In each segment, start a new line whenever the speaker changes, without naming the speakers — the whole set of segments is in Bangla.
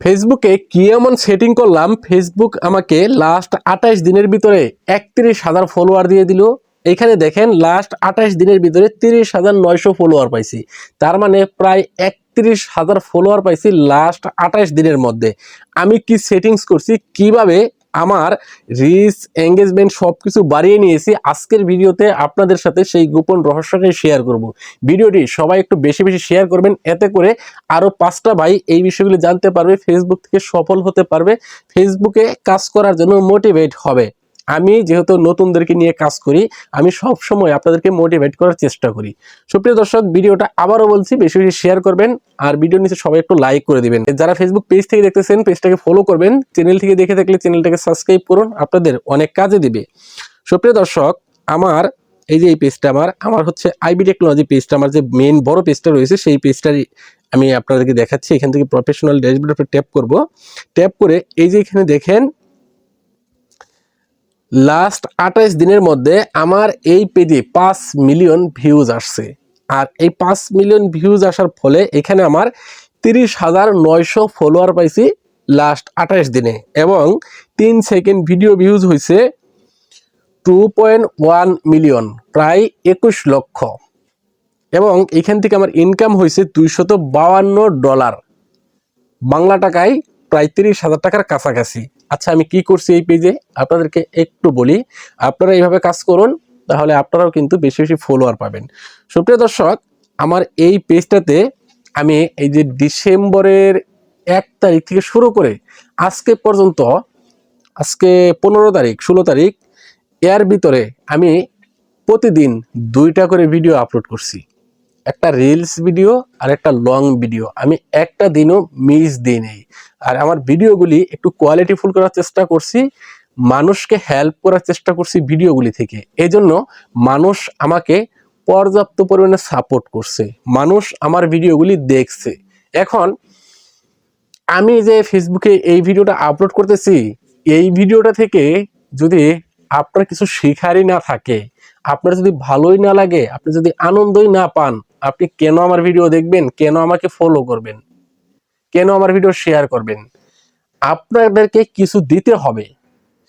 ফেসবুকে কি এমন সেটিং করলাম? ফেসবুক আমাকে লাস্ট আঠাশ দিনের ভিতরে একত্রিশ হাজার ফলোয়ার দিয়ে দিল। এখানে দেখেন লাস্ট আঠাশ দিনের ভিতরে তিরিশ হাজার নয়শো ফলোয়ার পাইছি। তার মানে প্রায় একত্রিশ হাজার ফলোয়ার পাইছি লাস্ট আঠাশ দিনের মধ্যে। আমি কি সেটিংস করছি? কীভাবে আমার রিস এঙ্গেজমেন্ট সব কিছু বাড়িয়ে নিয়েছি। আজকের ভিডিওতে আপনাদের সাথে সেই গোপন রহস্যটাই শেয়ার করব। ভিডিওটি সবাই একটু বেশি বেশি শেয়ার করবেন। এতে করে আরও পাঁচটা ভাই এই বিষয়গুলি জানতে পারবে ফেসবুক থেকে সফল হতে পারবে। ফেসবুকে কাজ করার জন্য মোটিভেট হবে। আমি যেহেতু নতুনদেরকে নিয়ে কাজ করি, আমি সব সময় আপনাদেরকে মোটিভেট করার চেষ্টা করি। সুপ্রিয় দর্শক, ভিডিওটা আবারও বলছি, বেশি বেশি শেয়ার করবেন, আর ভিডিও নিচে সবাই একটু লাইক করে দিবেন। যারা ফেসবুক পেজ থেকে দেখতেছেন পেজটাকে ফলো করবেন চ্যানেল থেকে দেখে থাকলে চ্যানেলটাকে সাবস্ক্রাইব করুন, আপনাদের অনেক কাজে দিবে। সুপ্রিয় দর্শক, আমার এই যে এই পেজটা আমার আমার হচ্ছে আইবি টেকনোলজি পেজটা আমার যে মেন বড় পেজটা রয়েছে, সেই পেজটারই আমি আপনাদেরকে দেখাচ্ছি। এখান থেকে প্রফেশনাল ড্যাশবোর্ড ট্যাপ করব। ট্যাপ করে এই যে এখানে দেখেন লাস্ট আঠাইশ দিনের মধ্যে আমার এই পেজে পাঁচ মিলিয়ন ভিউজ আসছে। আর এই পাঁচ মিলিয়ন ভিউজ আসার ফলে এখানে আমার তিরিশ হাজার নয়শো ফলোয়ার পাইছি লাস্ট আঠাইশ দিনে। এবং তিন সেকেন্ড ভিডিও ভিউজ হয়েছে টু পয়েন্ট ওয়ান মিলিয়ন প্রায় একুশ লক্ষ। এবং এখান থেকে আমার ইনকাম হয়েছে দুইশত বাউান্ন ডলার বাংলা টাকায় প্রায় তিরিশ হাজার টাকার কাছাকাছি। আচ্ছা আমি কি করছি এই পেজে আপনাদেরকে একটু বলি, আপনারা এইভাবে কাজ করুন, তাহলে আপনারাও কিন্তু বেশি বেশি ফলোয়ার পাবেন। সুপ্রিয় দর্শক, আমার এই পেজটাতে আমি এই যে ডিসেম্বরের এক তারিখ থেকে শুরু করে আজকে পর্যন্ত, আজকে পনেরো তারিখ, ষোলো তারিখ, এর ভিতরে আমি প্রতিদিন দুইটা করে ভিডিও আপলোড করছি। একটা রিলস ভিডিও আর একটা লং ভিডিও আমি একটা দিনও মিস দিই নেই। আর আমার ভিডিওগুলি একটু কোয়ালিটিফুল করার চেষ্টা করছি, মানুষকে হেল্প করার চেষ্টা করছি ভিডিওগুলি থেকে। এজন্য মানুষ আমাকে পর্যাপ্ত পরিমাণে সাপোর্ট করছে, মানুষ আমার ভিডিওগুলি দেখছে। এখন, আমি যে ফেসবুকে এই ভিডিওটা আপলোড করতেছি, এই ভিডিওটা থেকে যদি আপনার কিছু শেখারই না থাকে, আপনার যদি ভালোই না লাগে, আপনি যদি আনন্দই না পান, আপনি কেন আমার ভিডিও দেখবেন, কেন আমাকে ফলো করবেন? কেন আমার ভিডিও শেয়ার করবেন? আপনাদেরকে কিছু দিতে হবে।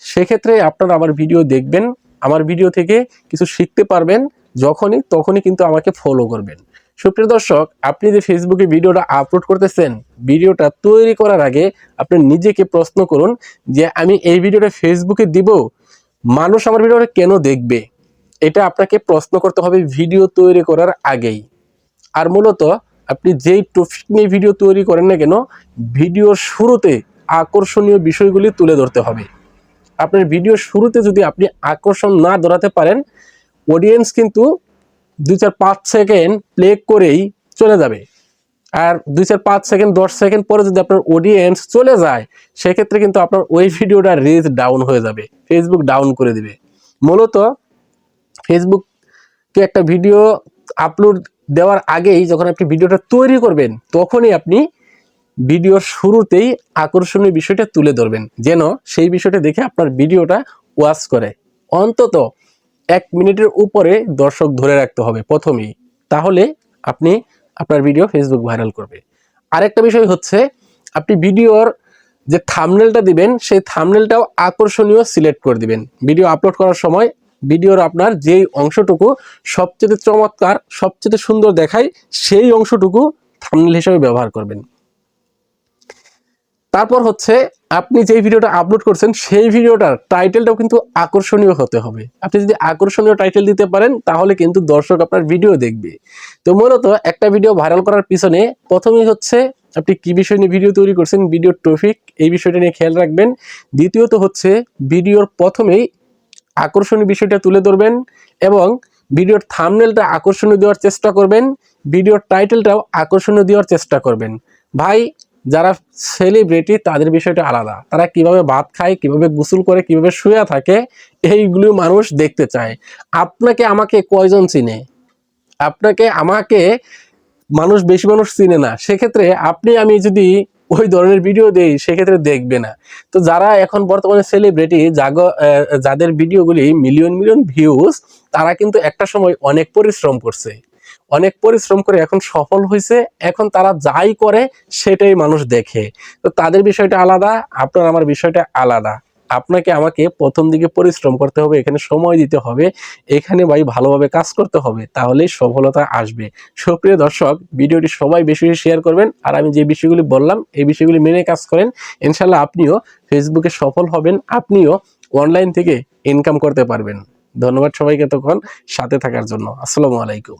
সেক্ষেত্রে আপনারা আমার ভিডিও দেখবেন, আমার ভিডিও থেকে কিছু শিখতে পারবেন, যখনই তখনই কিন্তু আমাকে ফলো করবেন। সুপ্রিয় দর্শক, আপনি যে ফেসবুকে ভিডিওটা আপলোড করতেছেন ভিডিওটা তৈরি করার আগে আপনি নিজেকে প্রশ্ন করুন যে, আমি এই ভিডিওটা ফেসবুকে দিব? মানুষ আমার ভিডিওটা কেন দেখবে? এটা আপনাকে প্রশ্ন করতে হবে ভিডিও তৈরি করার আগেই। আর মূলত আপনি যেই টপিক নিয়ে ভিডিও তৈরি করেন না কেন ভিডিওর শুরুতে আকর্ষণীয় বিষয়গুলি তুলে ধরতে হবে। আপনার ভিডিও শুরুতে যদি আপনি আকর্ষণ না ধরাতে পারেন অডিয়েন্স কিন্তু দুই চার পাঁচ সেকেন্ড প্লে করেই চলে যাবে। আর দুই চার পাঁচ সেকেন্ড দশ সেকেন্ড পরে যদি আপনার অডিয়েন্স চলে যায়, সেক্ষেত্রে কিন্তু আপনার ওই ভিডিওটার রিচ ডাউন হয়ে যাবে ফেসবুক ডাউন করে দিবে। মূলত ফেসবুককে একটা ভিডিও আপলোড দেওয়ার আগেই যখন আপনি ভিডিওটা তৈরি করবেন, তখনই আপনি ভিডিওর শুরুতেই আকর্ষণীয় বিষয়টা তুলে ধরবেন। যেন সেই বিষয়টা দেখে আপনার ভিডিওটা ওয়াচ করে। অন্তত এক মিনিটের উপরে দর্শক ধরে রাখতে হবে প্রথমেই। তাহলে আপনি আপনার ভিডিও ফেসবুক ভাইরাল করবে। আরেকটা বিষয় হচ্ছে, আপনি ভিডিওর যে থামনেলটা দিবেন, সেই থামনেলটাও আকর্ষণীয় সিলেক্ট করে দিবেন। ভিডিও আপলোড করার সময় ভিডিওর আপনার যেই অংশটুকু সবচেয়ে চমৎকার, সবচেয়ে সুন্দর দেখায়, সেই অংশটুকু থামনেল হিসেবে ব্যবহার করবেন। তারপর হচ্ছে, আপনি যেই ভিডিওটা আপলোড করছেন, সেই ভিডিওটার টাইটেলটাও কিন্তু আকর্ষণীয় হতে হবে। আপনি যদি আকর্ষণীয় টাইটেল দিতে পারেন, তাহলে কিন্তু দর্শক আপনার ভিডিও দেখবে। তো মূলত একটা ভিডিও ভাইরাল করার পিছনে প্রথমেই হচ্ছে, আপনি কি বিষয় নিয়ে ভিডিও তৈরি করছেন, ভিডিওর টপিক এই বিষয়টা নিয়ে খেয়াল রাখবেন। দ্বিতীয়ত হচ্ছে, ভিডিওর প্রথমেই আকর্ষণীয় বিষয়টা তুলে ধরবেন এবং ভিডিওর থামনেলটা আকর্ষণীয় দেওয়ার চেষ্টা করবেন, ভিডিওর টাইটেলটাও আকর্ষণীয় দেওয়ার চেষ্টা করবেন। ভাই, যারা সেলিব্রিটি তাদের বিষয়টা আলাদা। তারা কীভাবে ভাত খায়, কীভাবে গোসল করে, কীভাবে শুয়ে থাকে, এইগুলো মানুষ দেখতে চায়। আপনাকে আমাকে কয়জন চিনে? আপনাকে, আমাকে মানুষ, বেশি মানুষ চিনে না। সেক্ষেত্রে আপনি, আমি যদি ওই ধরনের ভিডিও দেই, সেক্ষেত্রে দেখবে না। তো যারা এখন বর্তমানে সেলিব্রিটি জাগ যাদের ভিডিওগুলি মিলিয়ন মিলিয়ন ভিউজ তারা কিন্তু একটা সময় অনেক পরিশ্রম করছে। অনেক পরিশ্রম করে এখন সফল হয়েছে এখন তারা যাই করে, সেটাই মানুষ দেখে। তো তাদের বিষয়টা আলাদা, আপনার আমার বিষয়টা আলাদা। আপনাকে আমাকে প্রথম দিকে পরিশ্রম করতে হবে, এখানে সময় দিতে হবে, এখানে ভাই ভালোভাবে কাজ করতে হবে, তাহলেই সফলতা আসবে। সুপ্রিয় দর্শক, ভিডিওটি সবাই বেশি বেশি শেয়ার করবেন, আর আমি যে বিষয়গুলি বললাম, এই বিষয়গুলি মেনে কাজ করেন ইনশাল্লাহ আপনিও ফেসবুকে সফল হবেন, আপনিও অনলাইন থেকে ইনকাম করতে পারবেন। ধন্যবাদ সবাইকে তখন সাথে থাকার জন্য। আসসালামু আলাইকুম।